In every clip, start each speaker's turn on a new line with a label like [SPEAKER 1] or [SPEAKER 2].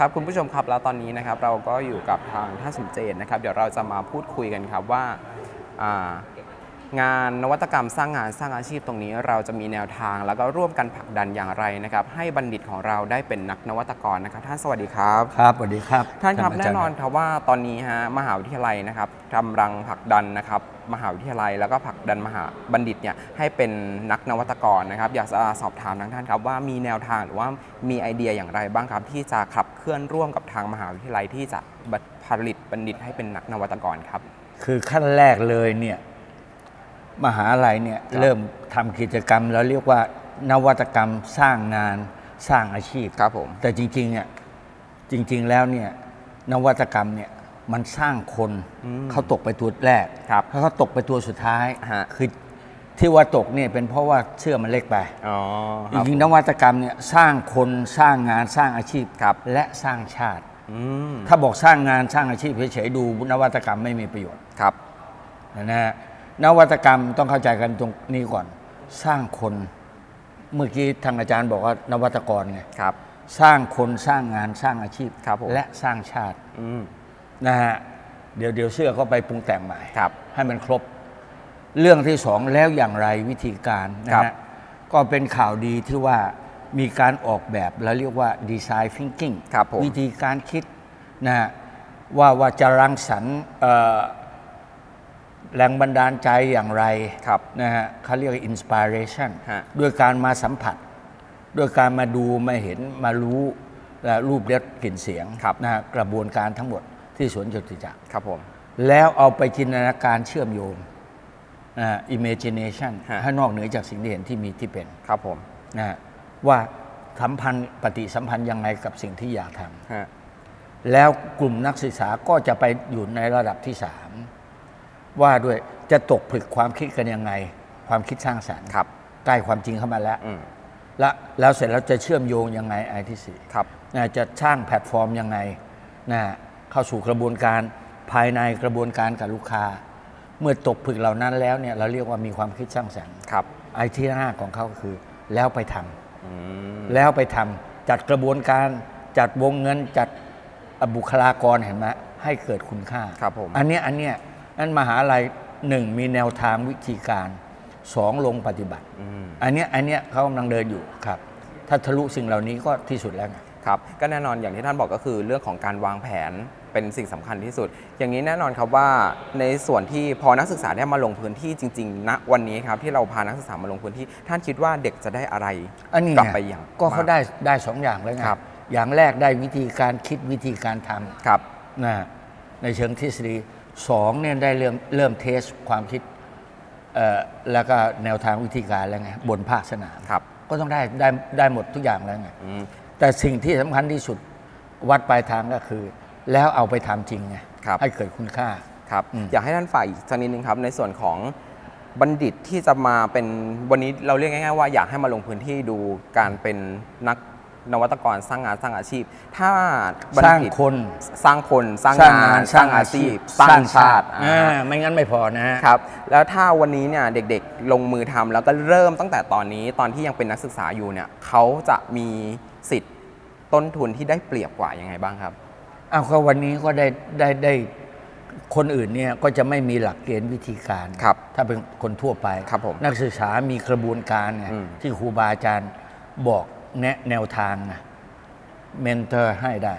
[SPEAKER 1] ครับคุณผู้ชมครับแล้วตอนนี้นะครับเราก็อยู่กับทางท่านสมเจตนะครับ เดี๋ยวเราจะมาพูดคุยกันครับว่าอ่า งานนวัตกรรมสร้างงานสร้างอาชีพตรงนี้ เราจะมีแนวทาง แล้วก็ร่วมกันผลักดันอย่างไรนะครับ ให้บัณฑิตของเราได้เป็นนักนวัตกรนะครับ ท่านสวัสดีครับ
[SPEAKER 2] ครับสวัสดีครับ
[SPEAKER 1] ท่านครับ
[SPEAKER 2] อา
[SPEAKER 1] แน่
[SPEAKER 2] จารย์
[SPEAKER 1] นอนครับว่าตอนนี้ฮะมหาวิทยาลัยนะครับกำลังผลักดันนะครับมหาวิทยาลัย แล้วก็ผลักดันมหาบัณฑิตเนี่ยให้เป็นนักนวัตกรนะครับ อยากจะสอบถามทางท่านครับว่ามีแนวทางหรือว่ามีไอเดียอย่างไรบ้างครับ ที่จะขับเคลื่อนร่วมกับทางมหาวิทยาลัยที่จะผลิตบัณฑิตให้เป็นนักนวัตกรครับ
[SPEAKER 2] คือขั้นแรกเลยเนี่ย มหาลัยเนี่ย
[SPEAKER 1] ครับ
[SPEAKER 2] เริ่มทำกิจกรรมแล้วเรียกว่านวัตกรรมสร้างงานสร้างอาชีพ
[SPEAKER 1] ครับผม
[SPEAKER 2] แต่จริงๆเนี่ยจริง ๆแล้วเนี่ยนวัตกรรมเนี่ยมันสร้างคน
[SPEAKER 1] อืม
[SPEAKER 2] เขาตกไปตัวแรก
[SPEAKER 1] ครับ
[SPEAKER 2] แล้วเขาตกไปตัวสุดท้าย
[SPEAKER 1] ฮะ
[SPEAKER 2] คือที่ว่าตกเนี่ยเป็นเพราะว่าเชื่อกมันเล็กไป
[SPEAKER 1] อ๋อ
[SPEAKER 2] จริงๆนวัตกรรมเนี่ยสร้างคนสร้างงานสร้างอาชีพ
[SPEAKER 1] ครับ
[SPEAKER 2] และสร้างชาติ
[SPEAKER 1] อืม
[SPEAKER 2] ถ้าบอกสร้างงานสร้างอาชีพเฉยๆดูนวัตกรรมไม่มีประโยชน์
[SPEAKER 1] ครับ
[SPEAKER 2] นะฮะ นวัตกรรมต้องเข้าใจกันตรงนี้ก่อน สร้างคน เมื่อกี้ทางอาจารย์บอกว่านวัตกรไง
[SPEAKER 1] ครับ
[SPEAKER 2] สร้างคนสร้างงานสร้างอาชีพ
[SPEAKER 1] ครับผม
[SPEAKER 2] และสร้างชาติ
[SPEAKER 1] อืม
[SPEAKER 2] นะฮะเดี๋ยวเดี๋ยวเสื้อก็ไปปรุงแต่งใหม่
[SPEAKER 1] ครับ
[SPEAKER 2] ให้มันครบ เรื่องที่สองแล้วอย่างไรวิธีการนะครับฮะก็เป็นข่าวดีที่ว่ามีการออกแบบแล้วเรียกว่าดีไซน์ thinking
[SPEAKER 1] ครับผม
[SPEAKER 2] วิธีการคิดนะฮะว่าว่าจะรังสรรค์เอ่อ แรงบันดาลใจอย่างไร
[SPEAKER 1] ครับ
[SPEAKER 2] นะฮะเขาเรียกว่า inspiration
[SPEAKER 1] ฮะ
[SPEAKER 2] ด้วยการมาสัมผัส ด้วยการมาดูมาเห็นมารู้และรูปเลือดกลิ่นเสียง
[SPEAKER 1] ครับ
[SPEAKER 2] นะฮะกระบวนการทั้งหมดที่สวนจตุจักร
[SPEAKER 1] ครับผม
[SPEAKER 2] แล้วเอาไปจินตนาการเชื่อมโยงนะฮะ imagination
[SPEAKER 1] ฮะ
[SPEAKER 2] ให้นอกเหนือจากสิ่งที่เห็นที่มีที่เป็น
[SPEAKER 1] ครับผม
[SPEAKER 2] นะฮะว่าสัมพันธ์ปฏิสัมพันธ์ยังไงกับสิ่งที่อยากทำ
[SPEAKER 1] ฮะ
[SPEAKER 2] แล้วกลุ่มนักศึกษาก็จะไปอยู่ในระดับที่สาม ว่าด้วยจะตกผลึกความคิดกันยังไง ความคิดสร้างสรรค์
[SPEAKER 1] ครับ
[SPEAKER 2] ใกล้ความจริงเข้ามาแล้ว
[SPEAKER 1] อืม
[SPEAKER 2] และแล้วเสร็จแล้วจะเชื่อมโยงยังไงไอที่สี่
[SPEAKER 1] ครับ
[SPEAKER 2] นะจะสร้างแพลตฟอร์มยังไงนะเข้าสู่กระบวนการภายในกระบวนการกับลูกค้า เมื่อตกผลึกเหล่านั้นแล้วเนี่ยเราเรียกว่ามีความคิดสร้างสรรค์
[SPEAKER 1] ครับ
[SPEAKER 2] ไอที่ห้าของเขาก็คือ แล้วไปทำ
[SPEAKER 1] อืม
[SPEAKER 2] แล้วไปทำจัดกระบวนการจัดวงเงินจัดบุคลากรเห็นไหมให้เกิดคุณค่า
[SPEAKER 1] ครับผม
[SPEAKER 2] อันเนี้ยอันเนี้ย นั่นมหาลัยหนึ่งมีแนวทางวิธีการสองลงปฏิบัติ
[SPEAKER 1] อืม
[SPEAKER 2] อันเนี้ยอันเนี้ยเขากำลังเดินอยู่ครับ ถ้าทะลุสิ่งเหล่านี้ก็ที่สุดแล้วไง
[SPEAKER 1] ครับก็แน่นอนอย่างที่ท่านบอกก็คือเรื่องของการวางแผนเป็นสิ่งสำคัญที่สุด อย่างนี้แน่นอนครับว่าในส่วนที่พอนักศึกษาได้มาลงพื้นที่จริงๆณวันนี้ครับที่เราพานักศึกษามาลงพื้นที่ ท่านคิดว่าเด็กจะได้อะไร
[SPEAKER 2] อันนี้
[SPEAKER 1] กลับ
[SPEAKER 2] ไง
[SPEAKER 1] ไปอย่าง
[SPEAKER 2] ก็เขา
[SPEAKER 1] ม
[SPEAKER 2] ได้ได้สองอย่างแล้วไง
[SPEAKER 1] ครับ
[SPEAKER 2] อย่างแรกได้วิธีการคิดวิธีการทำ
[SPEAKER 1] ครับ
[SPEAKER 2] นะในเชิงทฤษฎี สองเนี่ยได้เริ่มเริ่มเทสความคิดเอ่อแล้วก็แนวทางวิธีการแล้วไงบนภาคสนาม
[SPEAKER 1] ครับ
[SPEAKER 2] ก็ต้องได้ได้ได้หมดทุกอย่างแล้วไง
[SPEAKER 1] อืม
[SPEAKER 2] แต่สิ่งที่สำคัญที่สุดวัดปลายทางก็คือ แล้วเอาไปทำจริงไง
[SPEAKER 1] ครับ
[SPEAKER 2] ให้เกิดคุณค่า
[SPEAKER 1] ครับ
[SPEAKER 2] อืม
[SPEAKER 1] อยากให้ท่านฝ่ายอีกสักนิดนึงครับ ในส่วนของบัณฑิตที่จะมาเป็นวันนี้เราเรียกง่ายๆว่าอยากให้มาลงพื้นที่ดูการเป็นนัก นวัตกรสร้างงานสร้างอาชีพ ถ้าบัณ
[SPEAKER 2] สร้าง
[SPEAKER 1] ฑิต
[SPEAKER 2] คน
[SPEAKER 1] สร้างคนสร้างงานสร้างอาชีพ สร้างชาติ
[SPEAKER 2] อ่า
[SPEAKER 1] อ่า
[SPEAKER 2] ไม่งั้นไม่พอนะฮะ
[SPEAKER 1] ครับแล้วถ้าวันนี้เนี่ยเด็กๆลงมือทำแล้วก็เริ่มตั้งแต่ตอนนี้ตอนที่ยังเป็นนักศึกษาอยู่เนี่ยเขาจะมีสิทธิ์ต้นทุนที่ได้เปรียบกว่ายังไงบ้างครับ
[SPEAKER 2] เอาก็วันนี้ก็ได้ได้ได้คนอื่นเนี่ยก็จะไม่มีหลักเกณฑ์วิธีการ
[SPEAKER 1] ครับ
[SPEAKER 2] ถ้าเป็นคนทั่วไป
[SPEAKER 1] ครับผม
[SPEAKER 2] นักศึกษามีกระบวนการไง
[SPEAKER 1] อืม
[SPEAKER 2] ที่ครูบาอาจารย์บอก แนะแนวทางไงเมนเทอร์ให้ได้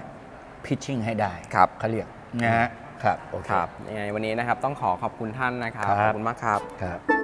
[SPEAKER 2] พิชชิ่งให้ได้
[SPEAKER 1] ครับ
[SPEAKER 2] เขาเรียกนะฮะครับโอเค
[SPEAKER 1] ครับยังไงวันนี้นะครับต้องขอขอบคุณท่านนะครับ
[SPEAKER 2] ครับ
[SPEAKER 1] ขอบคุณมากครับ
[SPEAKER 2] ครับ